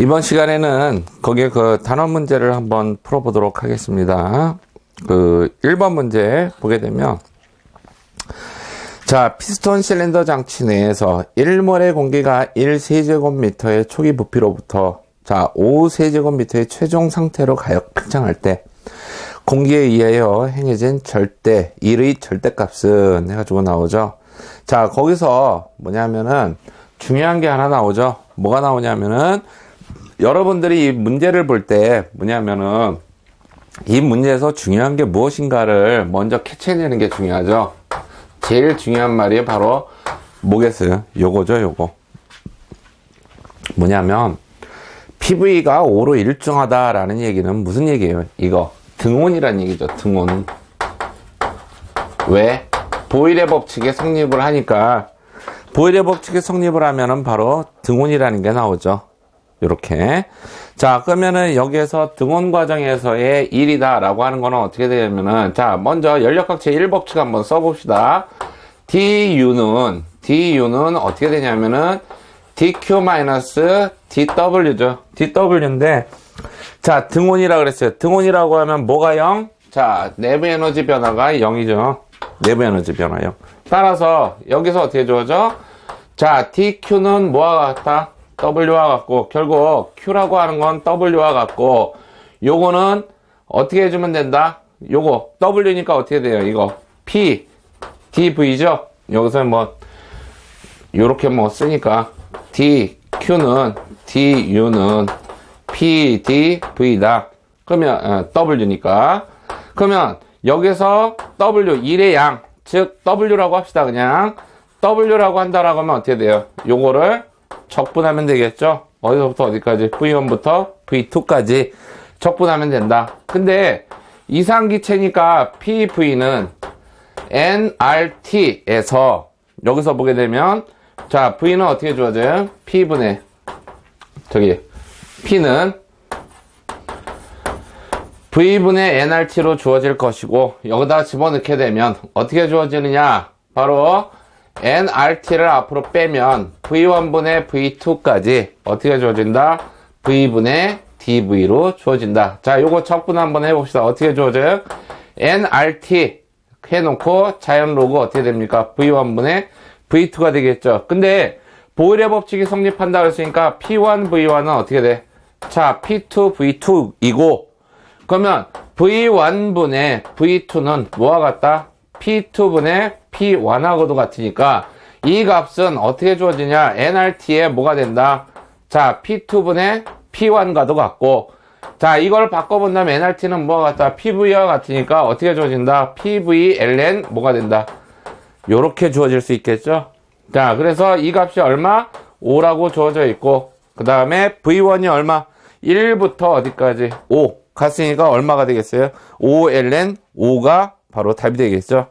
이번 시간에는 거기에 그 단원 문제를 한번 풀어보도록 하겠습니다. 그 1번 문제 보게 되면 자, 피스톤 실린더 장치 내에서 1몰의 공기가 1세제곱미터의 초기 부피로부터 자, 5세제곱미터의 최종 상태로 가역 팽창할 때 공기에 의하여 행해진 절대, 1의 절대값은 해가지고 나오죠. 자, 거기서 뭐냐면은 중요한 게 하나 나오죠. 뭐가 나오냐면은 여러분들이 이 문제를 볼 때 뭐냐면은 이 문제에서 중요한 게 무엇인가를 먼저 캐치해내는 게 중요하죠. 제일 중요한 말이 바로 뭐겠어요? 요거죠, 요거. 뭐냐면 PV가 5로 일정하다라는 얘기는 무슨 얘기예요? 이거 등온이란 얘기죠. 등온. 왜? 보일의 법칙에 성립을 하니까 보일의 법칙에 성립을 하면은 바로 등온이라는 게 나오죠. 요렇게. 자, 그러면은 여기에서 등원 과정에서의 1이다 라고 하는 거는 어떻게 되냐면은 자, 먼저 연력학체 1법칙 한번 써봅시다. du는 du는 어떻게 되냐면은 dq-dw죠. dw인데 자, 등온이라 그랬어요. 등온이라고 하면 뭐가 0? 자, 내부 에너지 변화가 0이죠. 내부 에너지 변화 0. 따라서 여기서 어떻게 주어져? 자, dq는 뭐와 같다? W와 같고 결국 Q라고 하는 건 W와 같고 요거는 어떻게 해주면 된다? 요거 W니까 어떻게 돼요? 이거 P DV죠? 여기서 뭐 요렇게 뭐 쓰니까 D Q는 DU는 P D V다. 그러면 어, W니까 그러면 여기서 W 1의 양, 즉 W라고 합시다. 그냥 W라고 한다라고 하면 어떻게 돼요? 요거를 적분하면 되겠죠? 어디서부터 어디까지? V1부터 V2까지 적분하면 된다. 근데 이상기체니까 PV는 nRT에서 여기서 보게 되면 자 V는 어떻게 주어져요? P분의 저기 P는 V분의 nRT로 주어질 것이고 여기다 집어넣게 되면 어떻게 주어지느냐 바로 nRT를 앞으로 빼면 V1분의 V2까지 어떻게 주어진다? V분의 dV로 주어진다. 자, 요거 적분 한번 해봅시다. 어떻게 주어져요? nRT 해놓고 자연 로그 어떻게 됩니까? V1분의 V2가 되겠죠. 근데 보일의 법칙이 성립한다 그랬으니까 P1, V1은 어떻게 돼? 자, P2, V2이고 그러면 V1분의 V2는 뭐와 같다? P2분의 P1하고도 같으니까 이 값은 어떻게 주어지냐? nRT에 뭐가 된다? 자, P2분의 P1과도 같고 자, 이걸 바꿔본다면 nRT는 뭐가 같다? PV와 같으니까 어떻게 주어진다? PVLN 뭐가 된다? 요렇게 주어질 수 있겠죠? 자, 그래서 이 값이 얼마? 5라고 주어져 있고 그 다음에 V1이 얼마? 1부터 어디까지? 5 갔으니까 얼마가 되겠어요? 5ln 5가 바로 답이 되겠죠?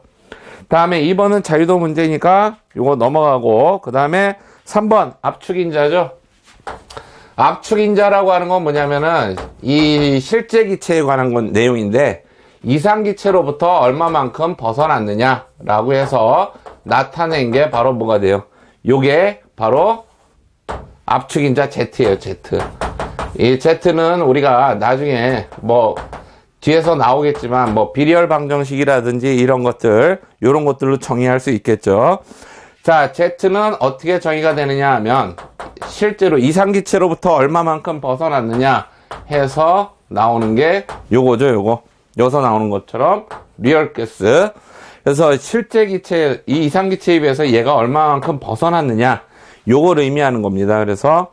다음에 2번은 자유도 문제니까 이거 넘어가고 그 다음에 3번 압축인자죠. 압축인자라고 하는 건 뭐냐면은 이 실제 기체에 관한 건 내용인데 이상 기체로부터 얼마만큼 벗어났느냐라고 해서 나타낸 게 바로 뭐가 돼요? 요게 바로 압축인자 Z예요, Z. 이 Z는 우리가 나중에 뭐 뒤에서 나오겠지만 뭐 비리얼 방정식이라든지 이런 것들 이런 것들로 정의할 수 있겠죠. 자, Z는 어떻게 정의가 되느냐 하면 실제로 이상기체로부터 얼마만큼 벗어났느냐 해서 나오는 게 요거죠, 요거. 여기서 나오는 것처럼 리얼 가스. 그래서 실제 기체, 이 이상기체에 비해서 얘가 얼마만큼 벗어났느냐 요걸 의미하는 겁니다. 그래서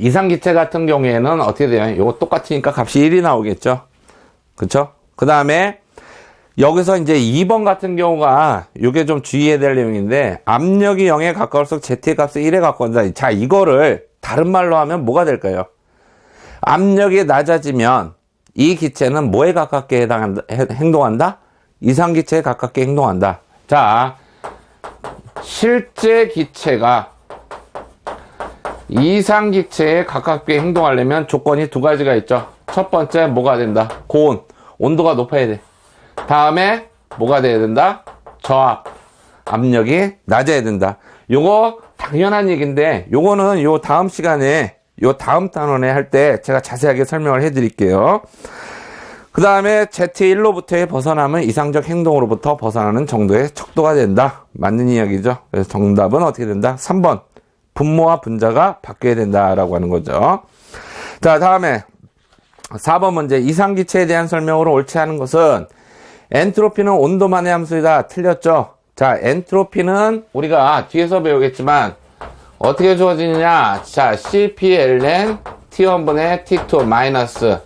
이상기체 같은 경우에는 어떻게 돼요? 요거 똑같으니까 값이 1이 나오겠죠? 그쵸? 그 다음에 여기서 이제 2번 같은 경우가 요게 좀 주의해야 될 내용인데 압력이 0에 가까울수록 Z의 값을 1에 가까운다. 자, 이거를 다른 말로 하면 뭐가 될까요? 압력이 낮아지면 이 기체는 뭐에 가깝게 해당한다, 행동한다? 이상 기체에 가깝게 행동한다. 자, 실제 기체가 이상 기체에 가깝게 행동하려면 조건이 두 가지가 있죠. 첫 번째 뭐가 된다? 고온. 온도가 높아야 돼. 다음에 뭐가 돼야 된다? 저압. 압력이 낮아야 된다. 요거 당연한 얘기인데 요거는 요 다음 시간에 요 다음 단원에 할 때 제가 자세하게 설명을 해 드릴게요. 그 다음에 Z1로부터의 벗어남은 이상적 행동으로부터 벗어나는 정도의 척도가 된다. 맞는 이야기죠. 그래서 정답은 어떻게 된다? 3번. 분모와 분자가 바뀌어야 된다라고 하는 거죠. 자, 다음에 4번 문제. 이상기체에 대한 설명으로 옳지 않은 것은 엔트로피는 온도만의 함수이다. 틀렸죠? 자, 엔트로피는 우리가 뒤에서 배우겠지만 어떻게 주어지느냐? 자, CPLN T1분의 T2 마이너스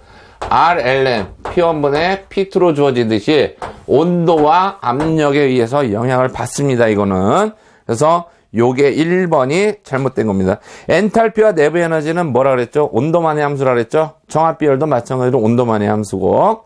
RLN P1분의 P2로 주어지듯이 온도와 압력에 의해서 영향을 받습니다. 이거는. 그래서 요게 1번이 잘못된 겁니다. 엔탈피와 내부 에너지는 뭐라 그랬죠? 온도만의 함수라 그랬죠? 정합 비율도 마찬가지로 온도만의 함수고